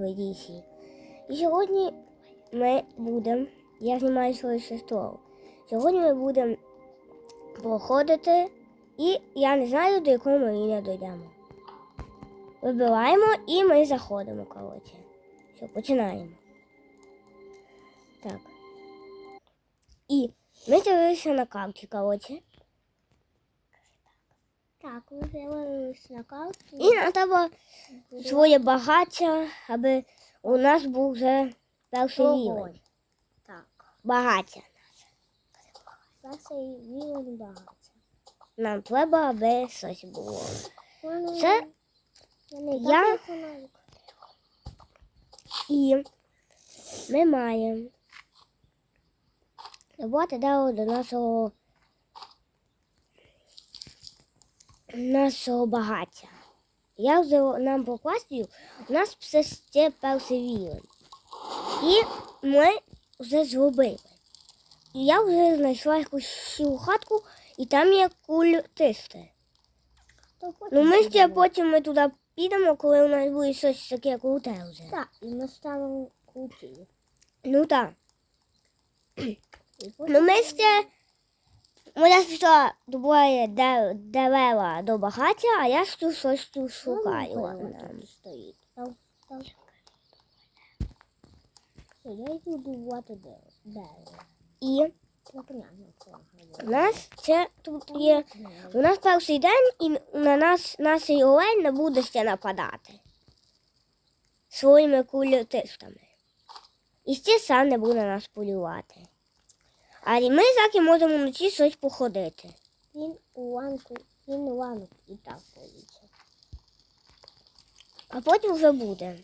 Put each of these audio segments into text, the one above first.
лісі. І сьогодні ми будемо, я знімаю свою сестру. Сьогодні ми будемо проходити, і я не знаю, до якого ми рівня дійдемо. Вибираємо і ми заходимо, коротше. Все, починаємо. Так. І ми дивилися на карті, коротше. Так, ми на карті. І нам треба своє багаття, аби у нас був вже перший рівень. Так. Багаття. Перший рівень багаття. Нам треба, аби щось було. Це я- І ми маємо роботи дали до нашого нашого багаття. Я вже нам покластю, у нас все ще рівень. І ми вже зробили. І я вже знайшла якусь сілу хатку, і там є культисти. Ну ми ще потім ми туди підемо, коли у нас буде щось таке круте вже. Так, і ми ставимо куті. Ну так. Ну ми ще. Моя сестра добуває де- дерева до багаття, а я тут щось тут шукаю. Воно нам. тут стоїть. Там, там. Все, я йду дувати дерево. І Ну, у нас це тут є. У нас перший день і на нас наш олень не буде ще нападати своїми кулютистами. І ще сам не буде нас полювати. А ми заки можемо вночі щось походити. Він у ланку, він у ланку і так полічить. А потім вже буде.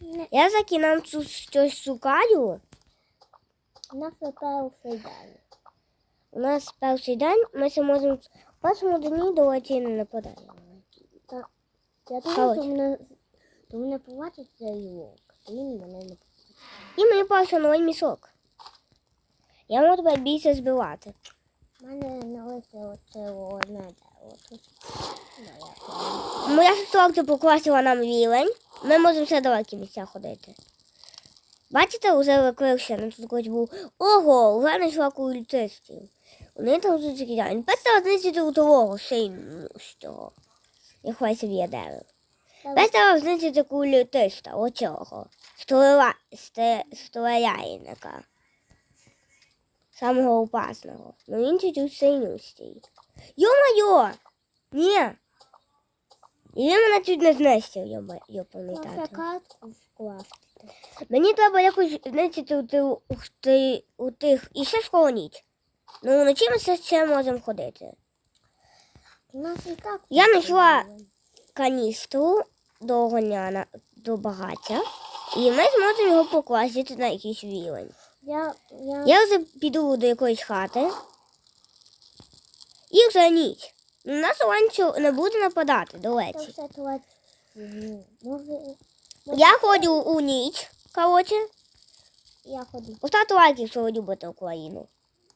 Не, Я заки нам тут щось шукаю. на перший день. У нас перший день, ми ще можемо в першому дні до латіни не нападаємо. Я думаю, то мене, то мене побачить цей вовк. то Він мене не І мені пався новий місок. Я можу тебе більше збивати. У мене на лице оце одне дерево. Тут. Моя сестра покласила нам рівень. Ми можемо все далекі місця ходити. Бачите, вже викрився, ну тут хоч був. Ого, вже знайшла культистів. Вони там вже закидають. Перестала знищити у того сильного. Я хай собі я дерево. Та Перестала знищити культиста, оцього. Столяйника. Самого опасного. Ну він чуть синюстий. Йо-моє! Ні! І він мене чуть не знищив, Я картку. Мені треба якось знищити у, ти- у, ти- у тих і ще схороніть. Ну вночі ми ще, ще можемо ходити. Я знайшла каністру до огоняна, до багаття. І ми зможемо його покласти на якийсь рівень. Я, я, Я вже піду до якоїсь хати. І вже ніч. На нас ланцю не буде нападати до леці. Я ходжу у ніч, коротше. я ходжу. Поставте лайк, якщо ви любите Україну.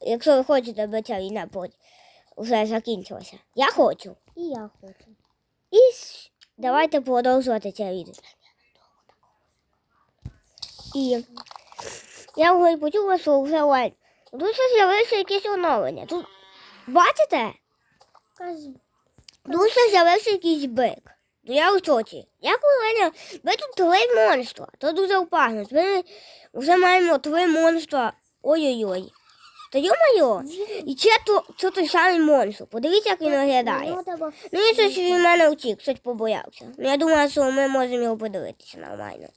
Якщо ви хочете, аби ця війна вже закінчилася. Я хочу. І я хочу. І давайте продовжувати це відео. І я вже почула, що вже. Тут ще з'явилося якесь оновлення. Тут бачите? Тут ще з'явився якийсь бик. Ну я у шоці. Я коли ви тут три монстра. То дуже опасно. Ми вже маємо три монстра. Ой-ой-ой. Та йо-моє. І це то, це той самий монстр. Подивіться, як він виглядає. ну, Ну він щось від мене утік, щось побоявся. Ну я думаю, що ми можемо його подивитися нормально.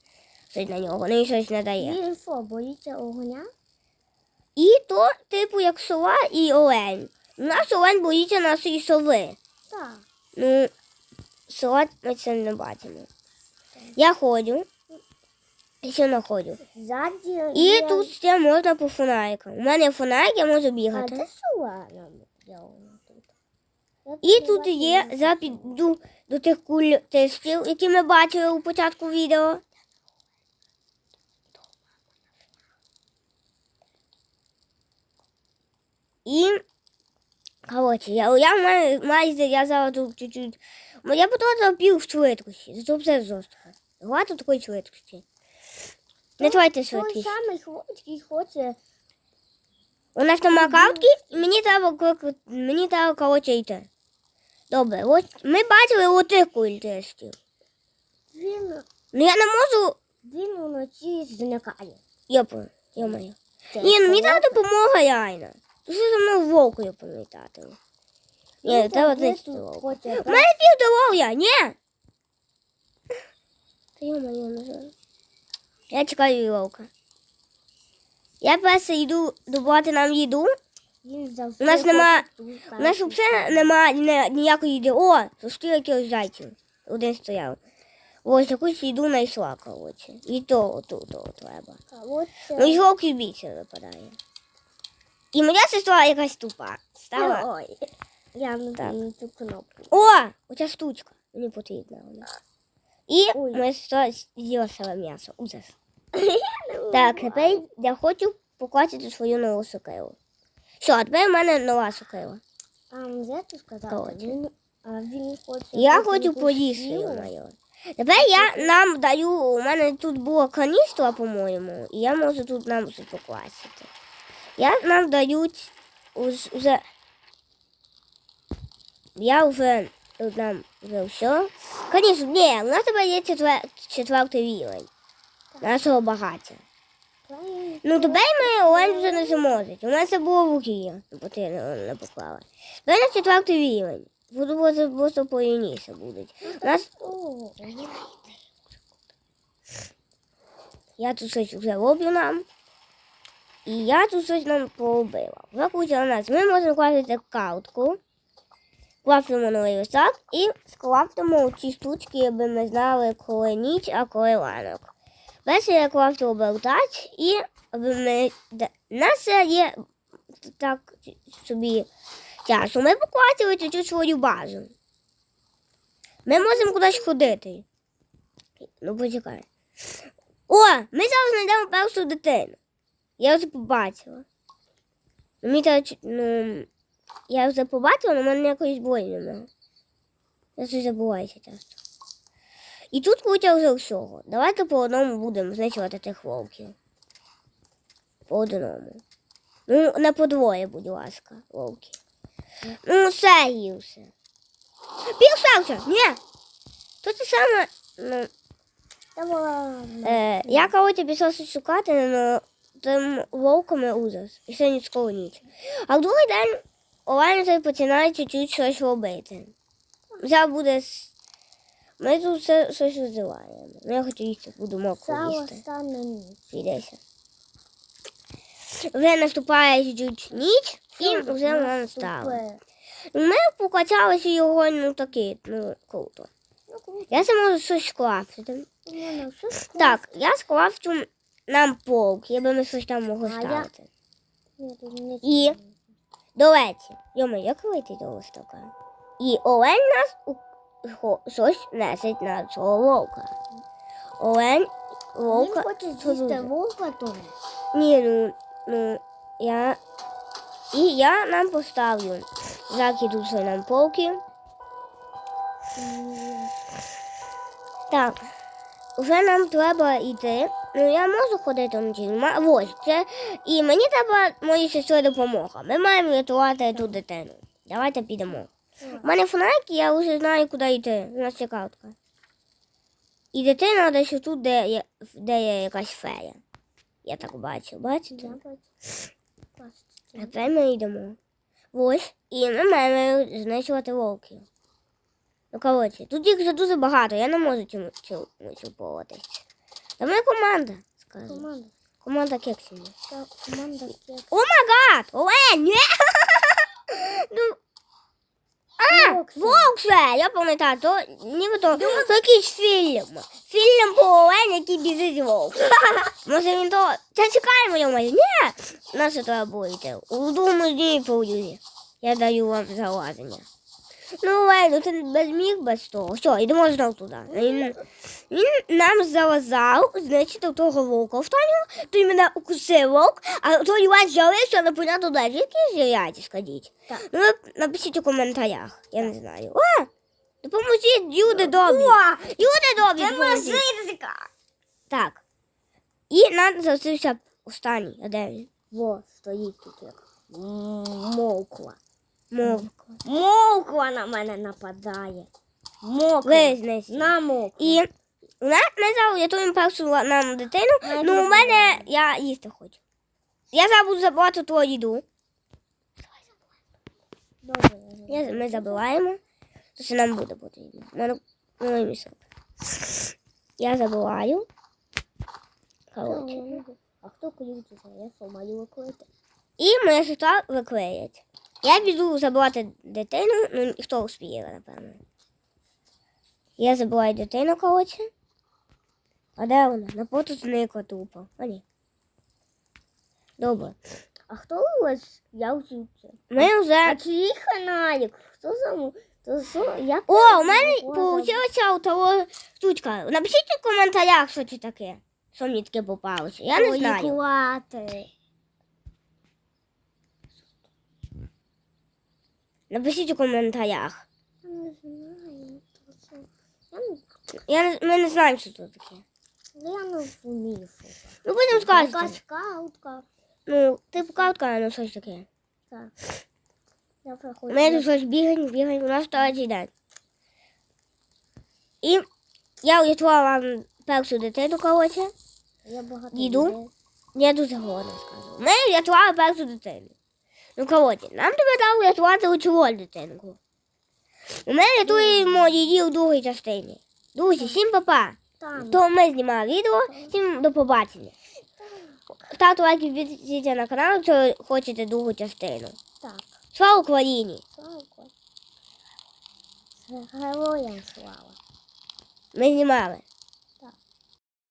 Щось на нього, ну він щось не дає. Він що, боїться огня? І то, типу, як сова і олень. У нас олень боїться нашої сови. Так. Ну, сова ми це не бачимо. Я ходжу. І ще не. Ззаді І є... тут ще можна по фонарикам. У мене фонарик, я можу А бігати. сова нам зроблена тут? Я І тут бачила. є, я піду до тих культистів, які ми бачили у початку відео. І, коротше, я, я май- майже, я зараз тут чуть-чуть, ну, я потратила пів швидкості, зато все жорстко. Багато такої швидкості. Не тройте Той самий хлопець, який хоче. У нас нема картки, і мені треба мені треба коротше йти. Добре, ось ми бачили отих культистів. Він, Ну я не можу. він вночі зникає. Йопа, йомаю. Це Ні, ну мені треба допомога реально. Що за мною вовкою пам'ятати. Ні, треба тут вовка. хоче У мене півдоров'я, ні. Та йомаю, не знаю. Я чекаю вовка. Я перше йду добувати нам їду. У нас нема- У нас взагалі немає ні- ніякої їди. О, зустріла якогось зайців. Один стояв. Ось якусь їду знайшла, коротше. І то отут треба. От це- Ну і жовтий більше випадає. І моя сестра якась тупа. Стала. Ой, я Так. цю кнопку. О! Оця штучка. Мені потрібна вона. І Ой. моя сестра з'їла саме м'ясо. Ужас. Так, тепер я хочу покласти свою нову сокиру. Все, а тепер в мене нова сокира. А ти сказати? Коротше. Він, а він хоче... Я хочу якусь поїсти його. Тепер я нам даю, у мене тут була каністра, по-моєму, і я можу тут нам все покласти. Я нам дають уже. Я вже нам вже все. Звісно, ні, у нас тепер є четвер, четвертий рівень. Нашого багаття. Ну тепер ми Олень вже не зможуть. У нас це було в руки, потрібно не поклала. Тепер на четвертий рівень. Буду просто- просто повільніше будуть. У нас Я тут щось вже роблю нам. І я тут щось нам. Вже на нас. Ми можемо класти картку, клаптимо новий листок і склаптимо ці штучки, аби ми знали, коли ніч, а коли ранок. Перше я клапту обертач і аби ми. Нас є так собі часу. Ми покласили чуть-чуть свою базу. Ми можемо кудись ходити. Ну, почекай. О, ми зараз знайдемо першу дитину. Я вже побачила. Ну, Мені чу- ну, я вже побачила, але в мене якоїсь бої немає. Я щось забуваюся часто. І тут куча вже всього. Давайте по одному будемо знищувати тих вовків. По одному. Ну, не по двоє, будь ласка, вовки. Ну, все гірше. Півшався! Ні! То те саме, ну, Е, я коротше пішла щось шукати, але тим вовками ужас. І сьогодні скоро ніч. А в другий день Олень починає чуть-чуть щось робити. Вже буде. Ми тут все щось розвиваємо. Ну, я хочу їсти, буду мокро їсти. Підеся. Вже наступає чуть-чуть ніч, і вже вона настала. Ми покачалися його, ну ну круто. Ну. Я це можу щось все складно. Так, я скрафчу нам полк, якби ми щось там могли ставити. І? Речі, йома, як вийти до листока? І Олень нас у... хо- щось несить на цього вовка. Олень, Він хоче з'їсти дуже? вовка. Ні, ну, ну, я. І я нам поставлю. Закиду все нам полки. Так. Вже нам треба йти. Ну я можу ходити вночі. Ма- Ось це. І мені треба моїй сестрі допомога. Ми маємо рятувати ту дитину. Давайте підемо. У мене фонарик, я вже знаю, куди йти. У нас є картка. І дитина десь тут, де є, де є якась фея. Я так бачу, бачите? Тепер ми йдемо. Ось. І ми маємо знищувати вовків. Ну, коротше, тут їх вже дуже багато, я не можу цьому цьому поводитися. Та моя команда, скажу. Команда. Команда кексів. Та команда кек. О май гад! Олень! Ні! ну, а, Вовксе. Вовксе! Я пам'ятаю, то нібито то якийсь фільм. Фільм про Олень, який біжить вовк. Може він то... Та чекаємо його, ні! Наше треба було йти. У другому дні по юзі. Я даю вам залазення. Ну, ладно, ти без міг без того. Все, йдемо знов туди. Він, він нам залазав, значить, до того вовка останнього, той мене укусив вовк, а той Іван з'явився, непонятно де. Звідки з'являється, скажіть? Так. Ну, ви напишіть у коментарях, я не знаю. О, допоможіть, люди добрі. Люди добрі, допоможіть. Так. І мене залишився останній. А де він? Во, стоїть тут як м- моква. Мовка. Моква на мене нападає. Моква. Визнайся. На мокву. І нас ми зараз першу нам дитину. Навіть Ну, у мене я їсти хочу. Я зараз буду забувати твою їду. Добре. Я, ми забиваємо. То що нам буде. Мене- і. Я забиваю. Коротше. А хто клюється? Я що, маю виклити? І моя сестра виклеїть. Я піду забивати дитину, ну хто успіє, напевно. Я забиваю дитину, коротше. А де вона? На поту зникла тупо. А ні. Добре. А хто у вас? Я вчився. Ми А вже. чиї каналік? Хто за то що? Як О, у мене вийшла у того штучка. Напишіть в коментарях, що це таке. Що мені таке попалося. Я не знаю. плати. Напишіть у коментарях. Я не знаю. що. Я не, Я не, ми не знаємо, що це таке. я не вмію. Ну будемо Яка сказати. скаутка. Ну, типу картка, ну щось таке. Так. Я проходжу. Ми тут щось бігаємо, бігаємо, у нас третій день. І я урятувала вам першу дитину, коротше. Я багато Діду? людей. Я дуже голодно скажу. Ми врятували першу дитину. Ну, коротше, нам треба врятувати оцю дитинку. Ми рятуємо її у другій частині. Друзі, всім папа. То ми знімали відео, всім до побачення. Ставте лайк і підписуйтесь на канал, якщо хочете другу частину. Так. Слава Україні! Слава. Героям слава. Ми знімали.